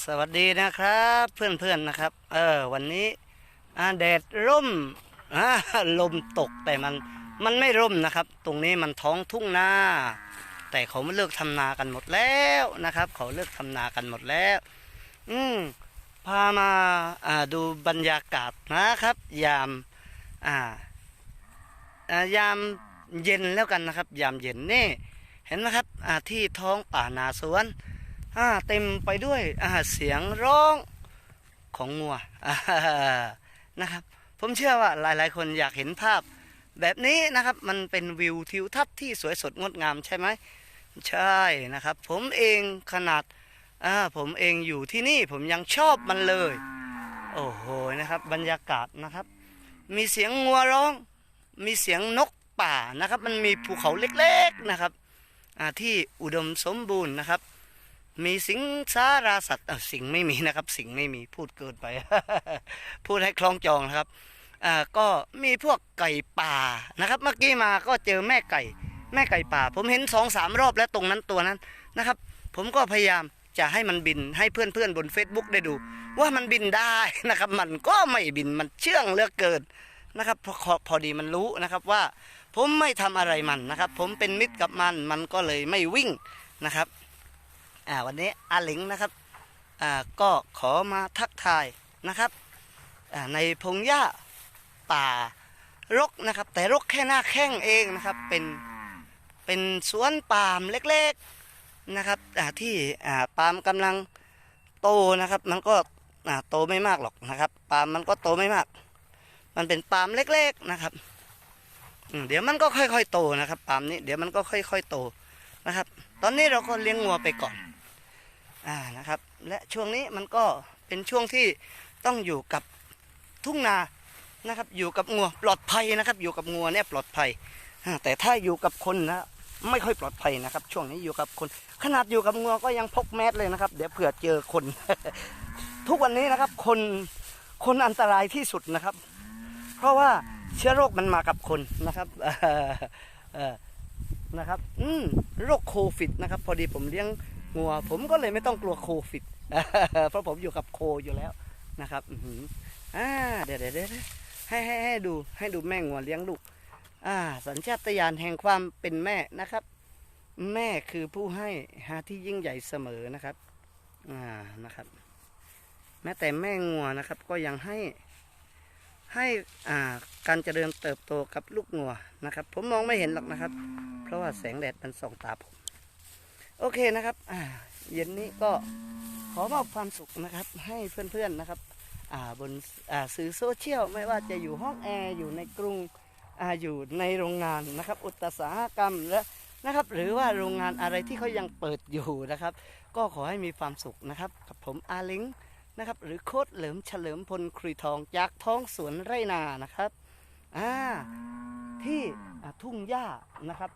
สวัสดีนะครับเพื่อนๆนะครับ เออวันนี้แดดร่มลมตกแต่มันมันไม่ร่มนะครับ ตรงนี้มันท้องทุ่งนาแต่เขาไม่เลิกทำนากันหมดแล้วนะครับ เขาเลิกทำนากันหมดแล้ว อืมพามาอ่าดูบรรยากาศนะครับ ยามอ่าอ่ายามเย็นแล้วกันนะครับ ยามเย็นนี่ เห็นไหมครับอ่าที่ท้องป่านาสวน อ่าเต็มไปด้วยอ่าเสียงร้องของงัวนะครับ ผมเชื่อว่าหลายๆ คนอยากเห็นภาพแบบนี้นะครับมันเป็นวิวทิวทัศน์ที่สวยสดงดงามใช่ไหมใช่นะครับ ผมเองขนาดอ่าผมเองอยู่ที่นี่ผมยังชอบมันเลย โอ้โหนะครับ บรรยากาศนะครับ มีเสียงงัวร้อง มีเสียงนกป่านะครับ มันมีภูเขาเล็กๆนะครับที่อุดมสมบูรณ์นะครับ มีสิงสาราสัตว์สิงไม่มีนะครับ สิงไม่มีพูดเกินไป พูดให้คล้องจองนะครับอ่าก็มีพวกไก่ป่านะครับ เมื่อกี้มาก็เจอแม่ไก่ แม่ไก่ป่า ผมเห็นสองสามรอบแล้วตรงนั้นตัวนั้นนะครับ ผมก็พยายามจะให้มันบินให้เพื่อนๆบน Facebook ได้ดู ว่ามันบินได้นะครับ มันก็ไม่บินมันเชื่องเลือกเกินนะครับพอพอพอดีมันรู้นะครับว่า ผมไม่ทำอะไรมันนะครับ ผมเป็นมิตรกับมันมันก็เลยไม่วิ่งนะครับ อ่าวันนี้อาหลิงนะครับอ่าก็ขอมาทักทายนะครับอ่าในพงหญ้าป่ารกนะครับ แต่รกแค่หน้าแข้งเองนะครับเป็นเป็นสวนปาล์มเล็กๆนะครับอ่าที่อ่าปาล์มกำลังโตนะครับ มันก็อ่าโตไม่มากหรอกนะครับ ปาล์มมันก็โตไม่มาก มันเป็นปาล์มเล็กๆนะครับเดี๋ยวมันก็ค่อยๆโตนะครับปาล์มนี้เดี๋ยวมันก็ค่อยๆโตนะครับ ตอนนี้เราก็เลี้ยงงัวไปก่อน อ่านะครับ และช่วงนี้มันก็เป็นช่วงที่ต้องอยู่กับทุ่งนานะครับ อยู่กับงัวปลอดภัยนะครับ อยู่กับงัวเนี่ยปลอดภัยแต่ถ้าอยู่กับคนนะไม่ค่อยปลอดภัยนะครับ ช่วงนี้อยู่กับคน ขนาดอยู่กับงัวก็ยังพกแมสเลยนะครับ เดี๋ยวเผื่อเจอคน ทุกวันนี้นะครับ คนคนอันตรายที่สุดนะครับ เพราะว่าเชื้อโรคมันมากับคนนะครับนะครับ อืมโรคโควิดนะครับ พอดีผมเลี้ยง งัว ผมก็เลยไม่ต้องกลัวโควิดเพราะผมอยู่กับโคอยู่แล้วนะครับอือหืออ่าเดี๋ยวเดี๋ยวเดี๋ยวให้ให้ให้ดูให้ดูแม่งัวเลี้ยงลูกอ่า สัญชาตญาณแห่งความเป็นแม่นะครับ แม่คือผู้ให้หาที่ยิ่งใหญ่เสมอนะครับอ่านะครับ แม้แต่แม่งัวนะครับ ก็ยังให้ให้อ่าการเจริญเติบโตกับลูกงัวนะครับ ผมมองไม่เห็นหรอกนะครับ เพราะว่าแสงแดดมันส่องตาผม โอเคนะครับเย็นนี้ก็ขอมอบความสุขนะครับ ให้เพื่อนๆนะครับบนสื่อโซเชียลไม่ว่าจะอยู่ห้องแอร์อยู่ในกรุงออยู่ในโรงงานนะครับ อุตสาหกรรมและนะครับ หรือว่าโรงงานอะไรที่เขายังเปิดอยู่นะครับ ก็ขอให้มีความสุขนะครับ กับผมอาลิงนะครับ หรือโคดเหลิมเฉลิมพลครุยทองจากท้องสวนไรนานะครับอ่าที่ทุ่งหญ้านะครับ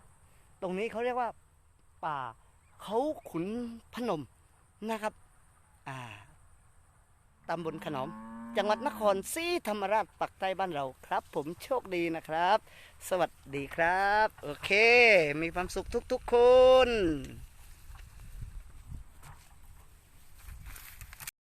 ตรงนี้เขาเรียกว่าป่า เขาขุนพนมนะครับ อ่าตำบลขนอม จังหวัดนครศรีธรรมราชปักใต้บ้านเราครับ ผมโชคดีนะครับ สวัสดีครับ โอเค มีความสุขทุกๆคน